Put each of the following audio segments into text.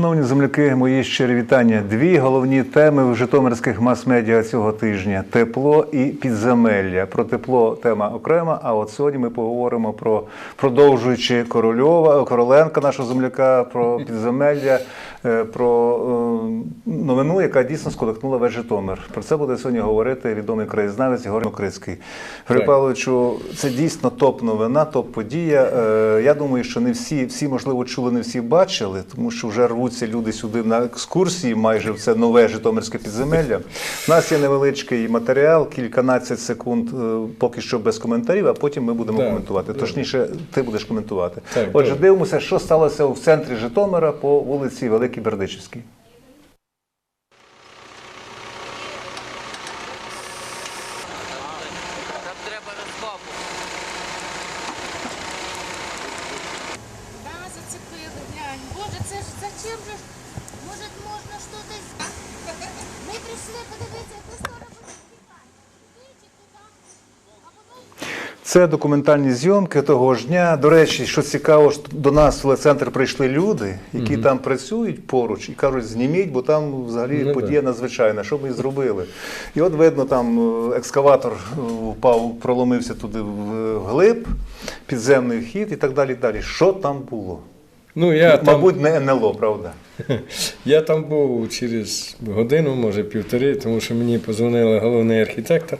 Шановні земляки, мої щирі вітання. Дві головні теми в житомирських мас-медіа цього тижня: тепло і підземелля. Про тепло тема окрема. А от сьогодні ми поговоримо про продовжуючи Корольова, Короленка, нашого земляка, про підземелля, про е, новину, яка дійсно сколихнула весь Житомир. Про це буде сьогодні говорити відомий краєзнавець Ігор Мокрицький. Григорій Павловичу, це дійсно топ-новина, топ-подія. Е, Я думаю, що не всі, всі можливо чули, не всі бачили, тому що вже рвуться люди сюди на екскурсії, майже в це нове Житомирське підземелля. У нас є невеличкий матеріал, кільканадцять секунд, е, поки що без коментарів, а потім ми будемо Так, коментувати. Точніше, ти будеш коментувати. Так, Отже, добре. дивимося, що сталося в центрі Житомира по вулиці Великій Бердичівській. Там треба розбавку. Да, зацепили, глянь. Боже, це ж зачем же? ж? Може, можна щось... Ми прийшли подивитися, яку сторону співати. Ідіть туди, а воно... Це документальні зйомки того ж дня. До речі, що цікаво, що до нас в телецентр прийшли люди, які там працюють поруч і кажуть, зніміть, бо там взагалі Ну, подія надзвичайна. Що ми і зробили? І от видно, там е, екскаватор е, впав, проломився туди в- вглиб, підземний вхід і так далі. далі. Що там було? Ну, я там, Мабуть, не НЛО, правда? я там був через годину, може півтори, тому що мені позвонила головний архітектор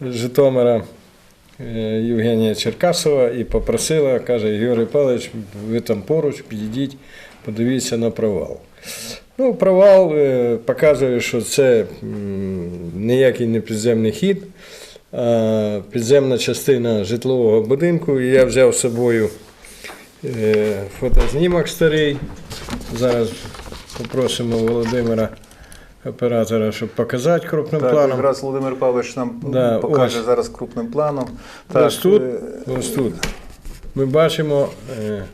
Житомира е, Євгенія Черкасова і попросила, каже, Ігор Павлович, ви там поруч, підійдіть, подивіться на провал. Ну, провал е, показує, що це ніякий не підземний хід, а підземна частина житлового будинку. І я взяв з собою е, фотознімок старий. Зараз попросимо Володимира, оператора, щоб показати крупним Так, планом. якраз Володимир Павлович нам Да, покаже ось. зараз крупним планом. ось тут, е, ось тут. Ми бачимо е,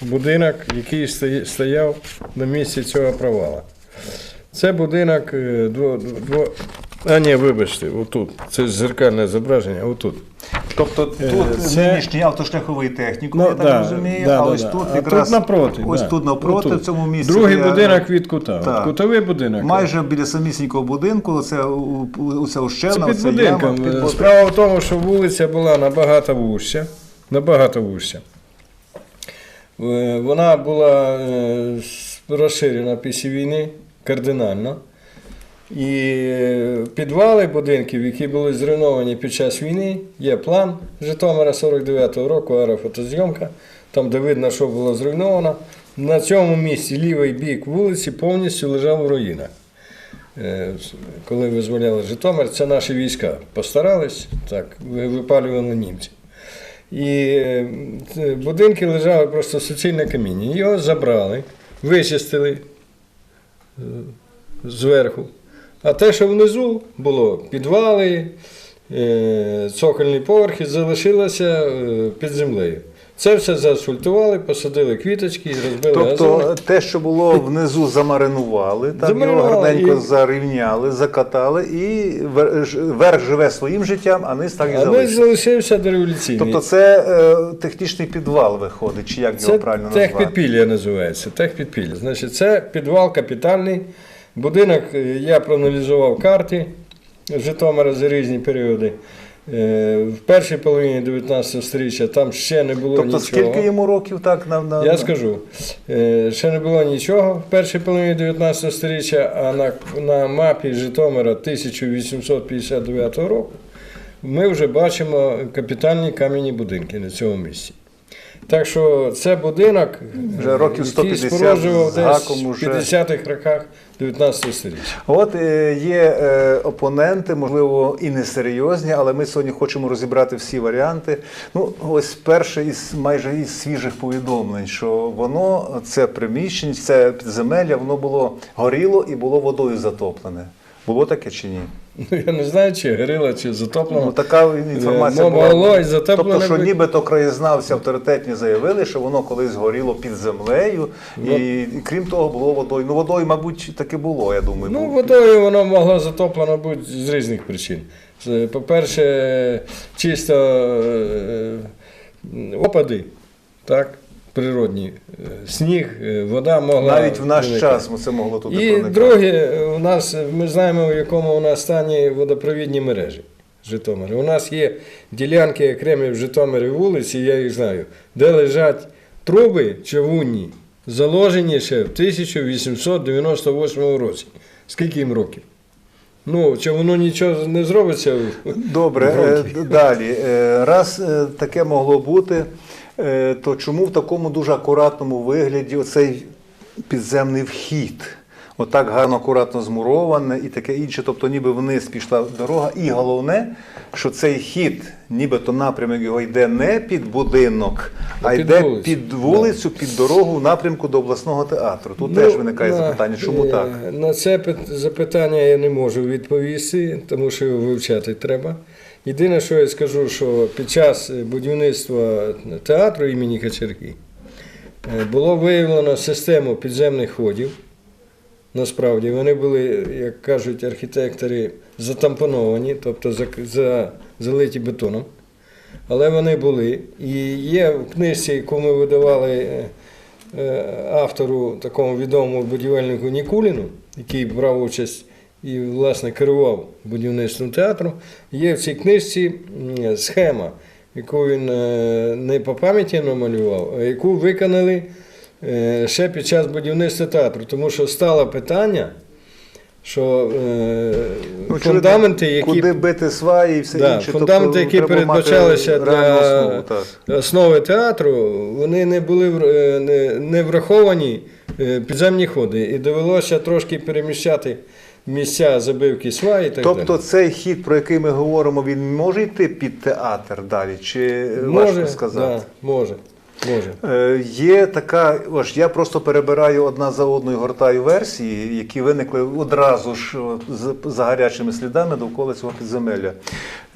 будинок, який стояв на місці цього провала. Це будинок е, а ні, вибачте, отут. Це зеркальне зображення, отут. Тобто тут Е, це- нинішній автошляховий технікум, Ну, я так да, розумію, да, а да, ось да. тут А якраз тут напроти. ось да. тут навпроти, Отут. в цьому місці. Другий я- будинок від кута. Так. Кутовий будинок. Майже біля самісінького будинку, це у- у- оця Це під будинком. яма. під. Справа в тому, що вулиця була набагато вужча. Набагато вужча. Е, Вона була е, розширена після війни кардинально. І підвали будинків, які були зруйновані під час війни, є план Житомира 49-го року, аерофотозйомка, там де видно, що було зруйновано. На цьому місці лівий бік вулиці повністю лежав у руїнах. Е, коли визволяли Житомир, це наші війська постарались, так, випалювали німців. І е, будинки лежали просто суцільне каміння. Його забрали, вичистили е, зверху. А те, що внизу було підвали, е, цокольні поверхи, залишилося е, під землею. Це все заасфальтували, посадили квіточки, і розбили Тобто газони. те, що було внизу, замаринували, там його гарненько і- зарівняли, закатали, і верх живе своїм життям, а низ так і А ми залишився. залишився дореволюційний. Тобто це е, технічний підвал виходить, чи як його Це правильно назвати? техпідпілля називається. Техпідпілля. Значить, це підвал капітальний. Будинок е, я проаналізував карти Житомира за різні періоди. Е, В першій половині 19 століття там ще не було Тобто нічого. скільки йому років так на, на Я скажу, е, ще не було нічого в першій половині 19 століття, а на, на мапі Житомира 1859 року ми вже бачимо капітальні кам'яні будинки на цьому місці. Так що це будинок, Вже років який 150 споруджував з десь в 50-х роках 19 століття. От е, є е, опоненти, можливо, і несерйозні, але ми сьогодні хочемо розібрати всі варіанти. Ну, ось перше із майже із свіжих повідомлень, що воно, це приміщення, це підземелля, воно було горіло і було водою затоплене. Було таке чи ні? Ну, я не знаю, чи горіло, чи затоплено. Ну, така інформація Е, була. могло і затоплене Тобто, що нібито краєзнавці авторитетні заявили, що воно колись горіло під землею, і, і крім того, було водою. Ну, водою, мабуть, таки було, я думаю. Ну, бо- водою воно могло затоплено бути з різних причин. По-перше, чисто е, опади, так? Природні. Е, Сніг, е, вода могла. Навіть в наш виникати. час це могло туди І проникати. друге, у нас ми знаємо, в якому у нас стані водопровідні мережі Житомира. У нас є ділянки окремі в Житомирі вулиці, я їх знаю, де лежать труби човунні, заложені ще в 1898 році. Скільки їм років? Ну, чи воно нічого не зробиться? Добре, е, далі. Раз таке могло бути, то чому в такому дуже акуратному вигляді оцей підземний вхід? Отак гарно, акуратно змуроване і таке інше, тобто ніби вниз пішла дорога. І головне, що цей хід, нібито напрямок його йде не під будинок, а, А під йде вулицю. під вулицю, під дорогу в напрямку до обласного театру. Тут Ну, теж виникає на- запитання, чому е, так? На це запитання я не можу відповісти, тому що його вивчати треба. Єдине, що я скажу, що під час будівництва театру імені Качерги е, було виявлено систему підземних ходів. Насправді вони були, як кажуть архітектори, затампоновані, тобто залиті бетоном. Але вони були. І є в книжці, яку ми видавали е, е, автору, такому відомому будівельнику Нікуліну, який брав участь і, власне, керував будівництвом театру. Є в цій книжці схема, яку він е, не по пам'яті намалював, а яку виконали е, ще під час будівництва театру. Тому що стало питання, що е, Ну, фундаменти, які Куди бити сваї і все Да, інше. фундаменти, тобто, які передбачалися для основу, так. основи театру, вони не були не, не враховані підземні ходи. І довелося трошки переміщати місця забивки сваї і так Тобто далі. цей хід, про який ми говоримо, він може йти під театр далі? Чи важко сказати? Да, може. Може. Е, Є така, ось я просто перебираю одна за одною гортаю версії, які виникли одразу ж за гарячими слідами довкола цього підземелля.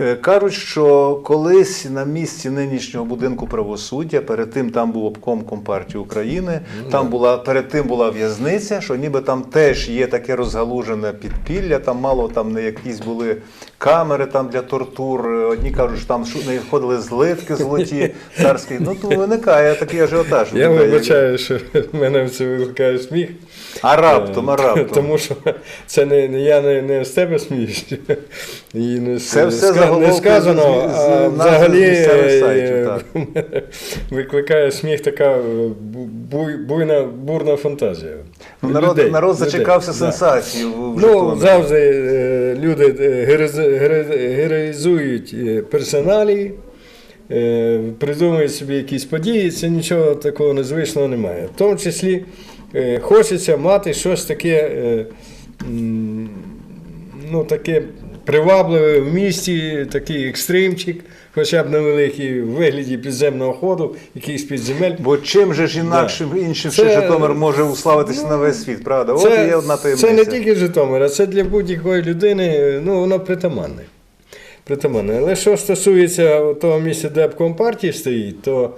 Е, Кажуть, що колись на місці нинішнього будинку правосуддя, перед тим там був обком Компартії України, там була перед тим була в'язниця, що ніби там теж є таке розгалужене підпілля, там мало там не якісь були камери там для тортур. Е, Одні кажуть, що там не ходили злитки золоті царські. Ну то виникає такий ажіотаж. Я вибачаю, що в мене це викликає сміх. А раптом, а Е, раптом. Тому що це не, не я не, не з тебе сміюсь. І не, Це все ска- не сказано, з- з- а взагалі е, сайтів, так. викликає сміх така е, буй, буйна, бурна фантазія. Ну, народ, Людей, народ людей, зачекався да. сенсації в Ну, завжди е, люди е, героїзують е, персоналії, е, придумують собі якісь події, це нічого такого незвичного немає. В тому числі е, хочеться мати щось таке, е, ну, таке привабливе в місті, такий екстримчик, хоча б невеликий в вигляді підземного ходу, якийсь підземель. Бо чим же ж інакшим іншим Це- ще Житомир може уславитися на весь світ, правда? От Це, є одна таємниця. це не тільки Житомир, а це для будь-якої людини, ну, воно притаманне. Притаманне. Але що стосується того місця, де обком партії стоїть, то е,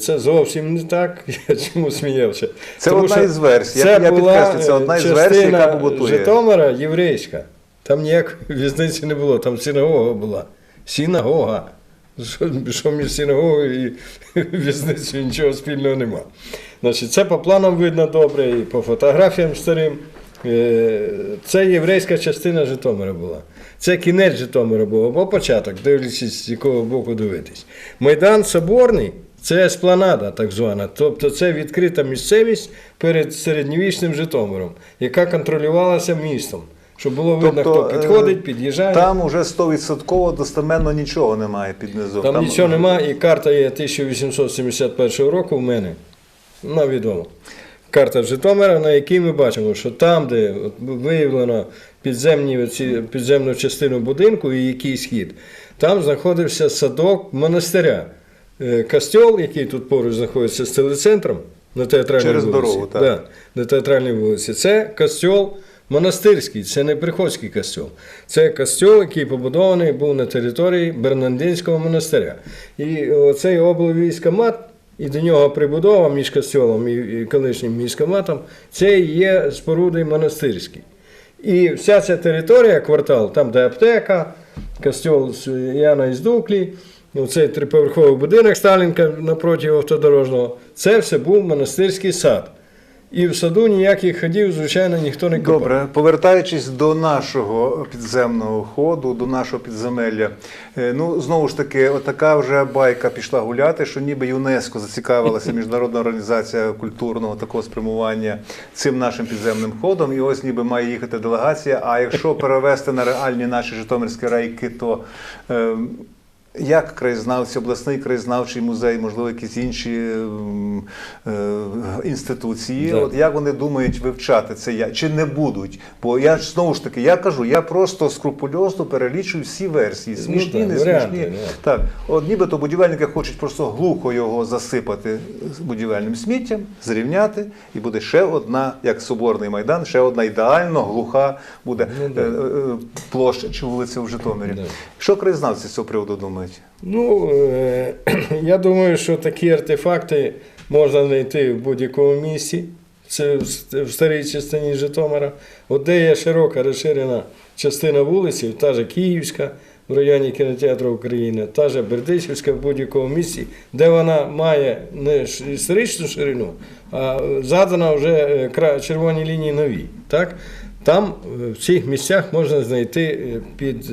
це зовсім не так. Я чому сміявся? Це Тому одна із версій. Це я була підкреслю, це одна е, із версій, яка побутує. Житомира єврейська. Там ніякої в'язниці не було, там синагога була. Синагога. Що, що між синагогою і в'язницею нічого спільного нема. Значить, це по планам видно добре, і по фотографіям старим. Е, Це єврейська частина Житомира була. Це кінець Житомира був, або початок, дивлячись, з якого боку дивитись. Майдан Соборний це еспланада, так звана. Тобто це відкрита місцевість перед середньовічним Житомиром, яка контролювалася містом. Щоб було видно, Тобто, хто підходить, е, під'їжджає. Там уже 100% достеменно нічого немає під низом. Там, нічого немає, і карта є 1871 року в мене. Вона відома. Карта Житомира, на якій ми бачимо, що там, де виявлено підземні, підземну частину будинку і якийсь хід, там знаходився садок монастиря. Е, Костьол, який тут поруч знаходиться з телецентром на театральній Через вулиці. дорогу, так. Да, на театральній вулиці. Це костьол монастирський, це не приходський костьол. Це костьол, який побудований був на території Бернандинського монастиря. І оцей облвійськомат, і до нього прибудова між костьолом і, колишнім військоматом, це є споруди монастирські. І вся ця територія, квартал, там, де аптека, костьол Яна із Дуклі, ну, цей триповерховий будинок Сталінка напроти автодорожного. Це все був монастирський сад. І в саду ніяких ходів, звичайно, ніхто не копав. Добре, повертаючись до нашого підземного ходу, до нашого підземелля. е, Ну знову ж таки, отака вже байка пішла гуляти, що ніби ЮНЕСКО зацікавилася міжнародна організація культурного такого спрямування цим нашим підземним ходом. І ось ніби має їхати делегація. А якщо перевести на реальні наші житомирські райки, то е, як краєзнавці, обласний краєзнавчий музей, можливо, якісь інші ем, е, інституції, Да. от як вони думають вивчати це я чи не будуть? Бо я ж знову ж таки я кажу, я просто скрупульозно перелічую всі версії, смішні, Ну, так, не варіанти, смішні. Так, от нібито будівельники хочуть просто глухо його засипати будівельним сміттям, зрівняти, і буде ще одна, як соборний майдан, ще одна ідеально глуха буде Ну, да. е, е, площа чи вулиця в Житомирі. Да. Що краєзнавці з цього приводу думають? Ну, е, я думаю, що такі артефакти можна знайти в будь-якому місці. Це в старій частині Житомира. От де є широка розширена частина вулиці, та же Київська в районі кінотеатру України, та же Бердичівська в будь-якому місці, де вона має не історичну ширину, а задана вже е, червоні лінії нові. Так? Там е, в цих місцях можна знайти під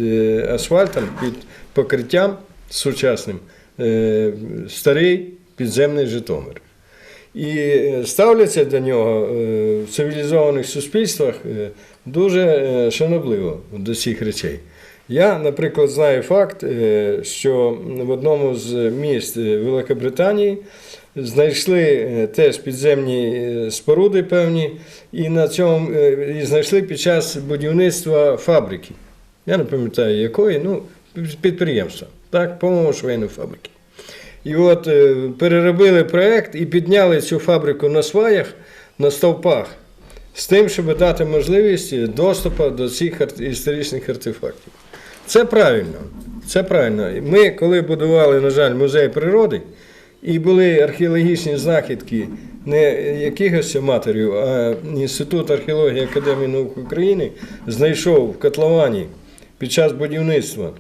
асфальтом, під покриттям сучасним е, старий підземний Житомир. І е, ставляться до нього е, в цивілізованих суспільствах дуже шанобливо до цих речей. Я, наприклад, знаю факт, що в одному з міст Великобританії знайшли теж підземні споруди певні, і на цьому і знайшли під час будівництва фабрики. Я не пам'ятаю якої, ну, підприємства, так, по-моєму, швейної фабрики. І от е, переробили проєкт і підняли цю фабрику на сваях, на стовпах, з тим, щоб дати можливість доступу до цих історичних артефактів. Це правильно. Це правильно. Ми, коли будували, на жаль, музей природи, і були археологічні знахідки не якихось аматорів, а Інститут археології Академії наук України знайшов в котловані під час будівництва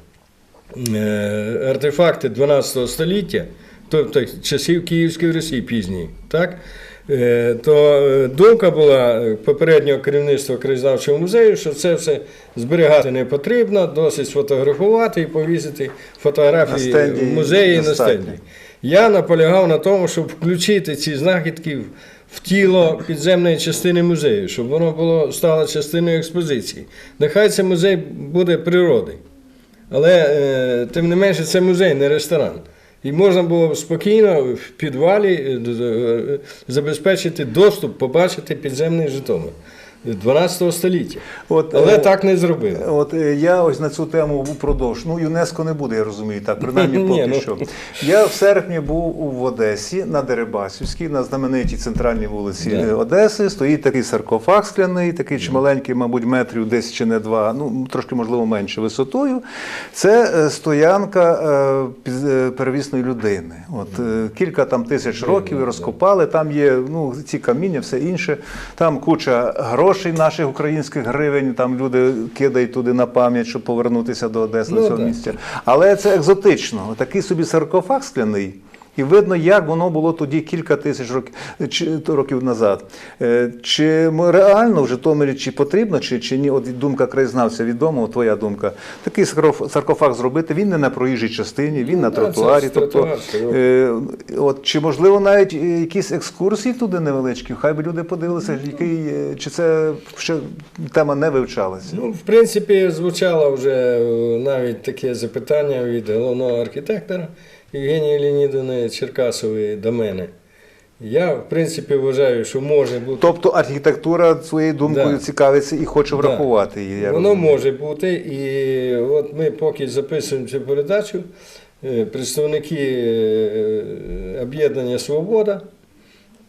артефакти 12 століття, тобто часів Київської Росії пізньої, так? Е, то е, думка була е, попереднього керівництва краєзнавчого музею, що це все зберігати не потрібно, досить сфотографувати і повісити фотографії стенді в музеї на стенді. Я наполягав на тому, щоб включити ці знахідки в- в тіло підземної частини музею, щоб воно було стало частиною експозиції. Нехай це музей буде природи. Але е, тим не менше це музей, не ресторан. І можна було спокійно в підвалі е, д- забезпечити доступ, побачити підземний Житомир 12 століття. От, Але е, так не зробили. От е, я ось на цю тему упродовж. Ну, ЮНЕСКО не буде, я розумію, так, принаймні Ні, поки ну. що. Я в серпні був в Одесі на Дерибасівській, на знаменитій центральній вулиці Да. е, Одеси. Стоїть такий саркофаг скляний, такий чималенький, мабуть, метрів десь чи не два, ну трошки, можливо, менше висотою. Це е, стоянка е, е, перевісної людини. От е, кілька там тисяч років розкопали. Там є ну, ці каміння, все інше. Там куча грошей наших українських гривень. Там люди кидають туди на пам'ять, щоб повернутися до Одеси Ну, до цього так. місця. Але це екзотично. Такий собі саркофаг скляний. І видно, як воно було тоді кілька тисяч років, чи, років назад. Е, Чи реально в Житомирі чи потрібно, чи, чи ні? От думка краєзнавця відома, твоя думка. Такий саркоф- саркофаг зробити, він не на проїжджій частині, він на да, тротуарі. Тобто, е, от, чи можливо навіть е, якісь екскурсії туди невеличкі? Хай би люди подивилися, який, е, чи це ще тема не вивчалася? Ну, в принципі, звучало вже навіть таке запитання від головного архітектора Євгенії Леонідовни Черкасової до мене. Я, в принципі, вважаю, що може бути. Тобто архітектура своєю думкою Да. цікавиться і хоче Да. врахувати її. я Воно розумію. може бути. І от ми поки записуємо цю передачу, е, представники е, об'єднання Свобода,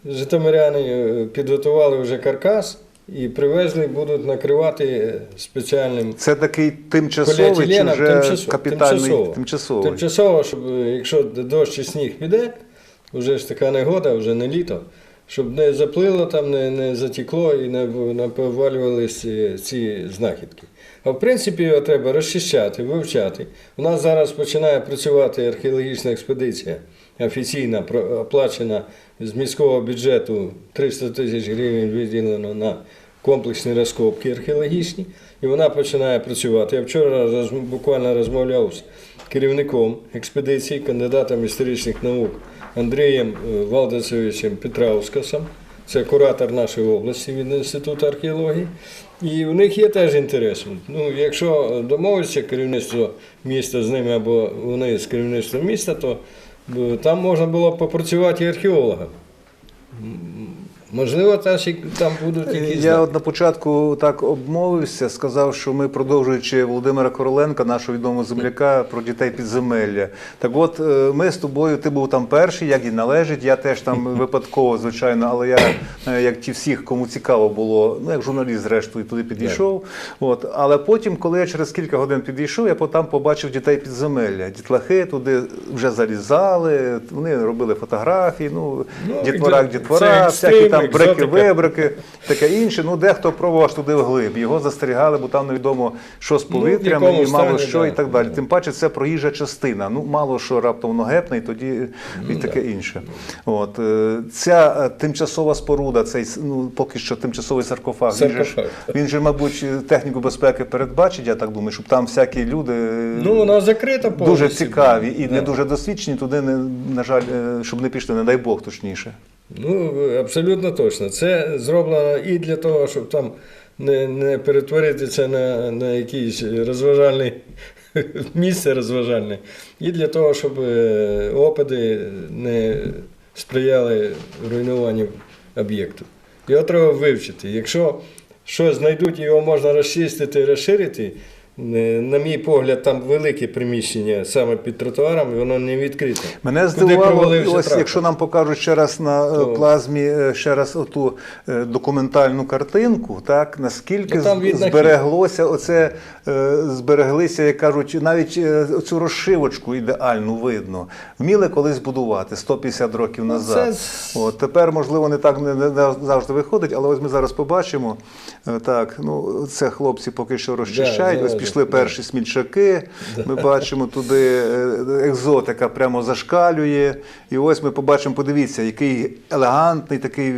житомиряни, е, підготували вже каркас і привезли, будуть накривати е, спеціальним Це такий тимчасовий чи вже тимчасово- капітальний тимчасово. тимчасовий. Тимчасово, щоб е, якщо дощ і сніг піде, вже ж така негода, вже не літо, щоб не заплило там, не, не затекло і не, повалювалися ці знахідки. А в принципі його треба розчищати, вивчати. У нас зараз починає працювати археологічна експедиція офіційна, про- оплачена з міського бюджету 300 тисяч гривень виділено на комплексні розкопки археологічні, і вона починає працювати. Я вчора роз- буквально розмовляв з керівником експедиції, кандидатом історичних наук Андрієм е, Валдасовичем Петраускасом. Це куратор нашої області від Інституту археології. І в них є теж інтерес. Ну, якщо домовиться керівництво міста з ними або вони з керівництвом міста, то там можна було попрацювати і археологам. Можливо, теж там будуть якісь. Я от на початку так обмовився, сказав, що ми, продовжуючи Володимира Короленка, нашого відомого земляка, про дітей підземелля. Так от е, ми з тобою, ти був там перший, як і належить. Я теж там випадково, звичайно, але я, е, як ті всіх, кому цікаво було, ну як журналіст, зрештою, туди підійшов. От. Але потім, коли я через кілька годин підійшов, я там побачив дітей підземелля. Дітлахи туди вже залізали, вони робили фотографії, ну, Ну, дітвора, дітвора, всякі там екзотика. брики вибрики, таке інше. Ну, дехто пробував аж туди вглиб. Його застерігали, бо там невідомо, що з Ну, повітрям якому і мало що, да. і так далі. Тим паче, це проїжджа частина. Ну, мало що раптом воно гепне, і тоді і таке інше. От. е, Ця е, тимчасова споруда, цей ну, поки що тимчасовий саркофаг, Він, же, він же, мабуть, техніку безпеки передбачить, я так думаю, щоб там всякі люди. е, Ну, вона закрита. Дуже цікаві і не дуже досвідчені, туди не на жаль, щоб не пішли, не дай Бог точніше. Ну, абсолютно точно. Це зроблено і для того, щоб там не, не перетворити на, на якийсь розважальний місце розважальне, і для того, щоб е, опади не сприяли руйнуванню об'єкту. Його треба вивчити. Якщо щось знайдуть, його можна розчистити і розширити. На мій погляд, там велике приміщення саме під тротуаром, і воно не відкрите. Мене здивувало, ось трактор. якщо нам покажуть ще раз на е, То- плазмі е, ще раз оту е, документальну картинку, так наскільки Ну, там збереглося оце, збереглися, як кажуть, навіть цю розшивочку ідеальну видно. Вміли колись будувати 150 років назад. Ну, це- От тепер, можливо, не так не, не завжди виходить, але ось ми зараз побачимо. Так, ну це хлопці поки що розчищають. ось залазять, пішли перші смільчаки. Ми бачимо туди е, екзотика прямо зашкалює. І ось ми побачимо, подивіться, який елегантний, такий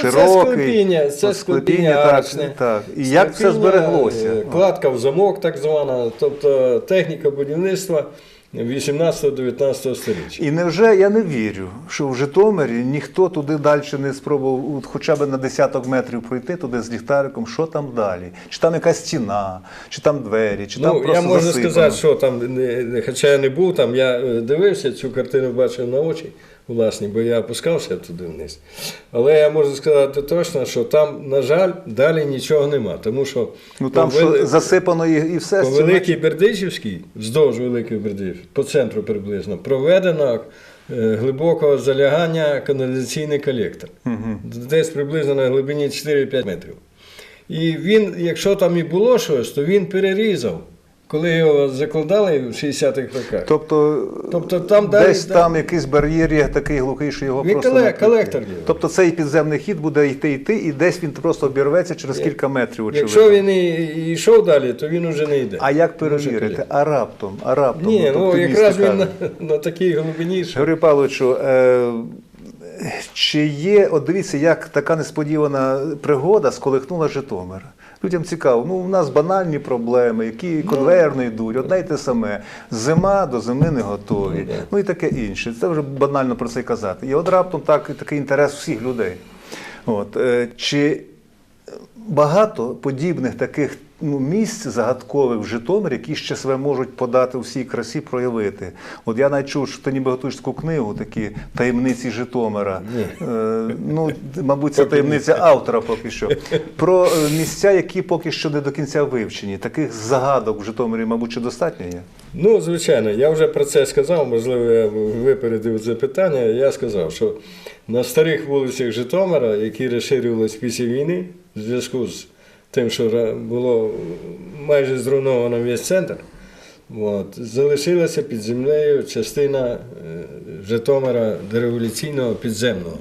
широкий. Ну, Це склепіння, це склепіння арочне. так. І як це збереглося? е, Кладка в замок, так звана, тобто техніка будівництва 18-19 століття. І невже я не вірю, що в Житомирі ніхто туди далі не спробував хоча б на десяток метрів пройти туди з ліхтариком, що там далі? Чи там якась стіна, чи там двері, чи там Ну, просто я можу засипано? сказати, що там, хоча я не був там, я е, дивився цю картину, бачив на очі власні, бо я опускався туди вниз. Але я можу сказати точно, що там, на жаль, далі нічого нема. Тому що Ну там по що засипано і, і все. По Великій Бердичівській, вздовж Великої Бердичівській, по центру приблизно, проведено е, глибокого залягання каналізаційний колектор. Десь приблизно на глибині 4-5 метрів. І він, якщо там і було щось, то він перерізав, коли його закладали в 60-х роках. Тобто, Тобто там далі- десь там якийсь бар'єр є такий глухий, що його Він просто коле- не колектор є. Тобто цей підземний хід буде йти йти, і десь він просто обірветься через кілька метрів. Очевидно. Якщо він і і йшов далі, то він уже не йде. А як перевірити? А раптом, а раптом. Ні, От ну якраз він на, на такій глибині, Григорій Павловичу, е, чи є, от дивіться, як така несподівана пригода сколихнула Житомир. Людям цікаво, ну у нас банальні проблеми, які конвейерно йдуть, одне й те саме. Зима до зими не готові. Ну. Ну і таке інше. Це вже банально про це казати. І от раптом так, такий інтерес всіх людей. От, е, чи багато подібних таких ну, місць загадкових в Житомирі, які ще себе можуть подати у всій красі, проявити. От я навіть чув, що ти ніби готуєш таку книгу, такі таємниці Житомира. Е, ну, мабуть, це таємниця автора поки що. Про е, місця, які поки що не до кінця вивчені. Таких загадок в Житомирі, мабуть, чи достатньо є? Ну, звичайно, я вже про це сказав, можливо, я випередив це питання. Я сказав, що на старих вулицях Житомира, які розширювалися після війни, в зв'язку з тим, що було майже зруйновано весь центр, от, залишилася під землею частина е, Житомира дореволюційного підземного.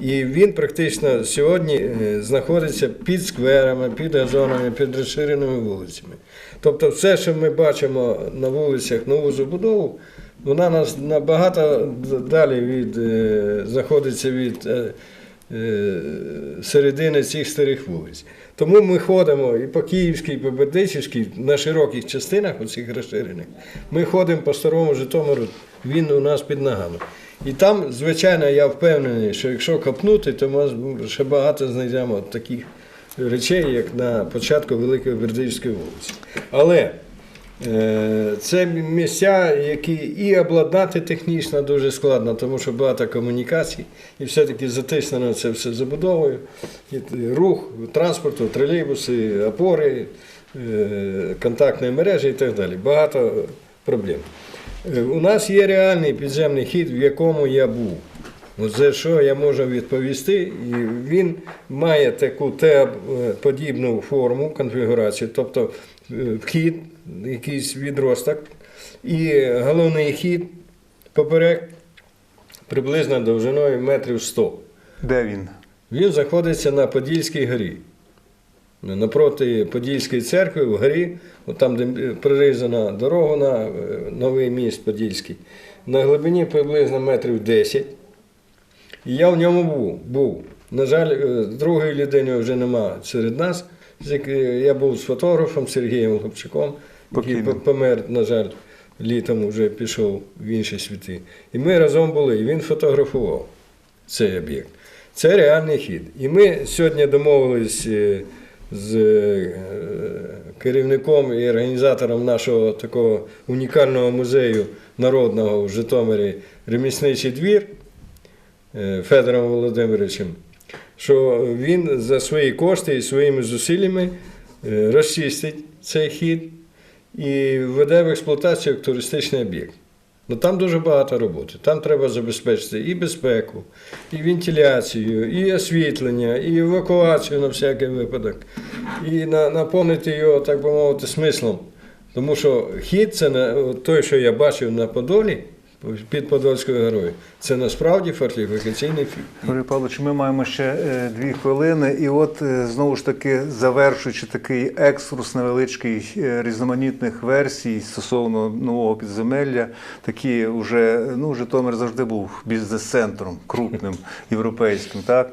І він практично сьогодні е, знаходиться під скверами, під газонами, під розширеними вулицями. Тобто все, що ми бачимо на вулицях нову забудову, вона нас набагато далі від, е, знаходиться від середини цих старих вулиць. Тому ми ходимо і по Київській, і по Бердичівській, на широких частинах, оцих розширених, ми ходимо по старому Житомиру, він у нас під ногами. І там, звичайно, я впевнений, що якщо копнути, то ми ще багато знайдемо таких речей, як на початку Великої Бердичівської вулиці. Але Це місця, які і обладнати технічно дуже складно, тому що багато комунікацій, і все-таки затиснено це все забудовою. І рух транспорту, тролейбуси, опори, е, контактні мережі і так далі. Багато проблем. Е, У нас є реальний підземний хід, в якому я був. За що я можу відповісти, і він має таку Т-подібну форму, конфігурацію, тобто е, вхід, якийсь відросток, і головний хід поперек приблизно довжиною метрів 100. Де він? Він знаходиться на Подільській горі. Напроти Подільської церкви, в горі, от там, де прорізана дорога на е, новий міст Подільський, на глибині приблизно метрів 10. І я в ньому був. був. На жаль, е, другої людини вже нема серед нас. Е, Я був з фотографом Сергієм Хлопчаком, який помер, на жаль, літом вже пішов в інші світи. І ми разом були, і він фотографував цей об'єкт. Це реальний хід. І ми сьогодні домовились е, з е, керівником і організатором нашого такого унікального музею народного в Житомирі ремісничий двір Федором Володимировичем, що він за свої кошти і своїми зусиллями е, розчистить цей хід і введе в експлуатацію як туристичний об'єкт. Ну там дуже багато роботи. Там треба забезпечити і безпеку, і вентиляцію, і освітлення, і евакуацію на всякий випадок, і на, наповнити його, так би мовити, смислом. Тому що хід це той, що я бачив на Подолі, під Подольською горою, це насправді фортифікаційний фільм. Григорій Павлович, ми маємо ще е, дві хвилини, і от е, знову ж таки завершуючи такий екскурс невеличкий е, різноманітних версій стосовно нового підземелля, такі вже ну Житомир завжди був бізнес-центром крупним європейським. Так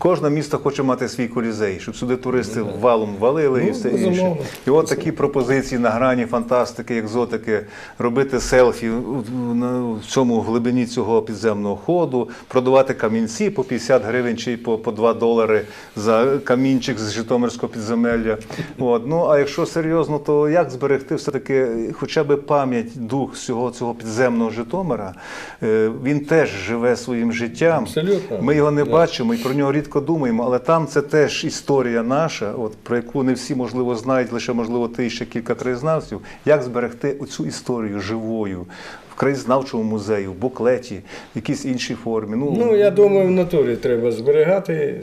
кожне місто хоче мати свій колізей, щоб сюди туристи валом валили і Ну, все інше. І от такі пропозиції на грані фантастики, екзотики, робити селфі в- цьому глибині цього підземного ходу, продавати камінці по 50 гривень чи по, по 2 долари за камінчик з Житомирського підземелля. От. Ну а якщо серйозно, то як зберегти все-таки хоча б пам'ять, дух всього цього підземного Житомира? Е, Він теж живе своїм життям. Абсолютно. Ми його не бачимо і про нього рідко думаємо, але там це теж історія наша, от про яку не всі можливо знають, лише можливо ти ще кілька краєзнавців. Як зберегти оцю історію живою в краєзнавчому музеї, в буклеті, в якійсь іншій формі. Ну, Ну, я думаю, в натурі треба зберігати.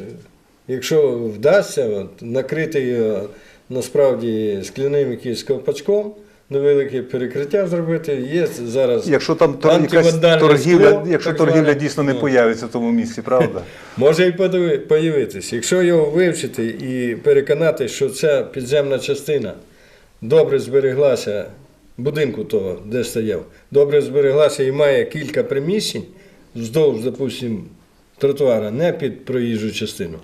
Якщо вдасться, от, накрити насправді скляним якимось ковпачком, невелике перекриття зробити. Є зараз. якщо там тор- якась торгівля, скло, якщо торгівля зване. дійсно не Ну. появиться в тому місці, правда? Може і появитись. Якщо його вивчити і переконати, що ця підземна частина добре збереглася, будинку того, де стояв, добре збереглася і має кілька приміщень вздовж, допустимо, тротуара, не під проїжджу частину,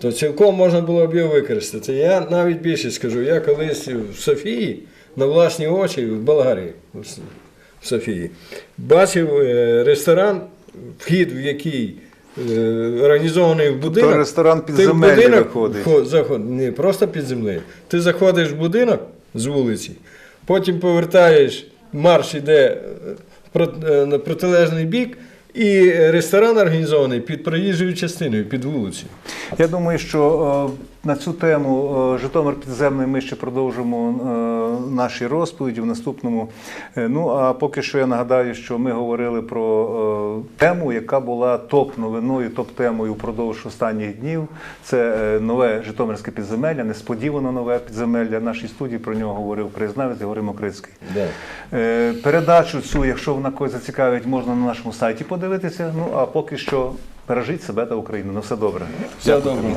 то цілком можна було б його використати. Я навіть більше скажу, я колись в Софії на власні очі в Болгарії. в Софії. Бачив е, ресторан, вхід в який е, організований в будинок. ресторан Ти в підземелля виходить. заход, не просто під землею. Ти заходиш в будинок з вулиці, потім повертаєш, марш іде е, на протилежний бік, і ресторан організований під проїжджою частиною, під вулицею. Я думаю, що на цю тему е, Житомир підземний ми ще продовжимо е, наші розповіді в наступному. Е, Ну а поки що я нагадаю, що ми говорили про тему, яка була топ-новиною, топ-темою впродовж останніх днів. Це нове Житомирське підземелля, несподівано нове підземелля. В нашій студії про нього говорив краєзнавець Григорій Мокрицький. Да. Е, Передачу цю, якщо вона когось зацікавить, можна на нашому сайті подивитися. Ну а поки що Бережіть себе та Україну. На все добре. Всього доброго.